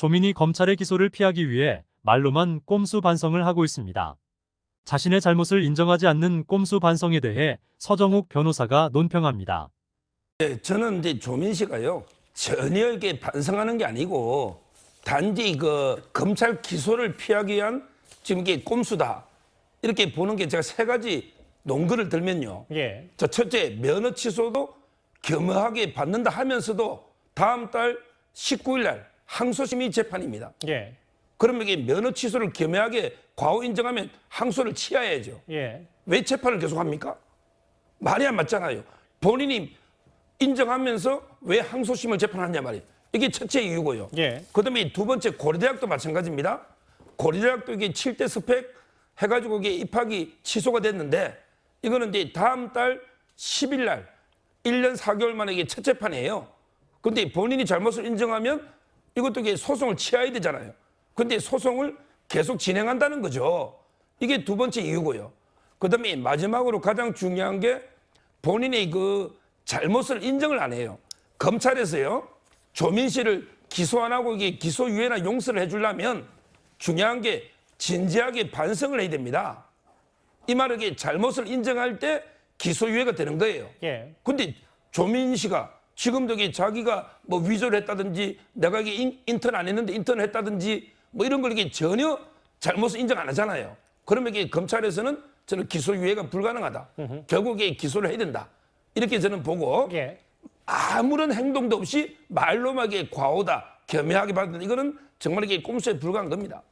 조민이 검찰의 기소를 피하기 위해 말로만 꼼수 반성을 하고 있습니다. 자신의 잘못을 인정하지 않는 꼼수 반성에 대해 서정욱 변호사가 논평합니다. 네, 저는 이제 조민 씨가요 전혀 이게 반성하는 게 아니고 단지 그 검찰 기소를 피하기 위한 지금 이게 꼼수다 이렇게 보는 게 제가 세 가지 논거를 들면요. 예. 저 첫째 면허 취소도 겸허하게 받는다 하면서도 다음 달 19일 날 항소심의 재판입니다. 예. 그러면 이게 면허 취소를 겸허하게 과오 인정하면 항소를 취하야죠. 예. 왜 재판을 계속합니까? 말이 안 맞잖아요. 본인이 인정하면서 왜 항소심을 재판하냐 말이에요. 이게 첫째 이유고요. 예. 그다음에 두 번째 고려대학도 마찬가지입니다. 고려대학도 이게 7대 스펙 해가지고 이게 입학이 취소가 됐는데 이거는 이제 다음 달 10일 날 1년 4개월 만에 이게 첫 재판이에요. 근데 본인이 잘못을 인정하면 이것도 소송을 취하야 되잖아요. 근데 소송을 계속 진행한다는 거죠. 이게 두 번째 이유고요. 그 다음에 마지막으로 가장 중요한 게 본인의 그 잘못을 인정을 안 해요. 검찰에서요. 조민 씨를 기소 안 하고 이게 기소유예나 용서를 해주려면 중요한 게 진지하게 반성을 해야 됩니다. 이 말은 잘못을 인정할 때 기소유예가 되는 거예요. 예. 근데 조민 씨가 지금도 자기가 뭐 위조를 했다든지 내가 이게 인, 인턴 안 했는데 인턴을 했다든지 뭐 이런 걸 이게 전혀 잘못을 인정 안 하잖아요. 그러면 이게 검찰에서는 저는 기소유예가 불가능하다. 결국 이게 기소를 해야 된다. 이렇게 저는 보고 예. 아무런 행동도 없이 말로만 과오다, 겸허하게 받는 이거는 정말 이게 꼼수에 불과한 겁니다.